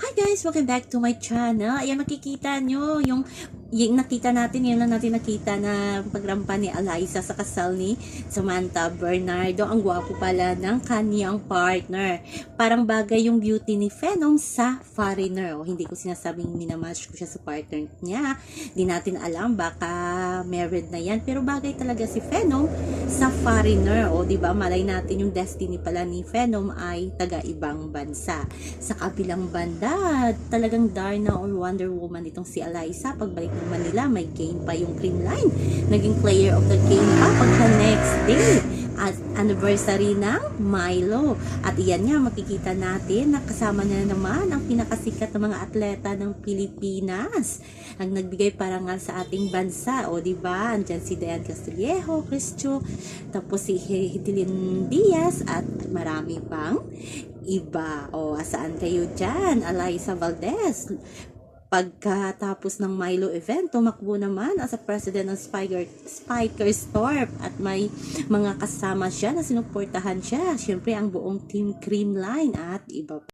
Hi guys! Welcome back to my channel. Ayan, makikita nyo yung, yung nakita natin, yun lang natin nakita na pagrampa ni Eliza sa kasal ni Samantha Bernardo. Ang gwapo pala ng kanyang partner. Parang bagay yung beauty ni Phenom sa foreigner. O, hindi ko sinasabing minamatch ko siya sa partner niya. Di natin alam, baka married na yan. Pero bagay talaga si Phenom sa foreigner. O, di ba malay natin yung destiny pala ni Phenom ay taga-ibang bansa. Sa kabilang banda, talagang Darna or Wonder Woman itong si Eliza. Pagbalik ng Manila, may game pa yung cream line. Naging player of the game pa pagka next day at anniversary ng Milo. At iyan nga, makikita natin na kasama na naman ang pinakasikat na mga atleta ng Pilipinas. Ang nagbigay parangal sa ating bansa. O, di ba? Andyan si Dayan Castillejo, Cristo, tapos si Hidilyn Diaz, at marami pang iba. O, asaan kayo dyan? Eliza Valdez. Pagkatapos ng Milo event, tumakbo naman as a president ng Spiker, Spikers Torp at may mga kasama siya na sinuportahan siya. Siyempre, ang buong Team Cream Line at iba.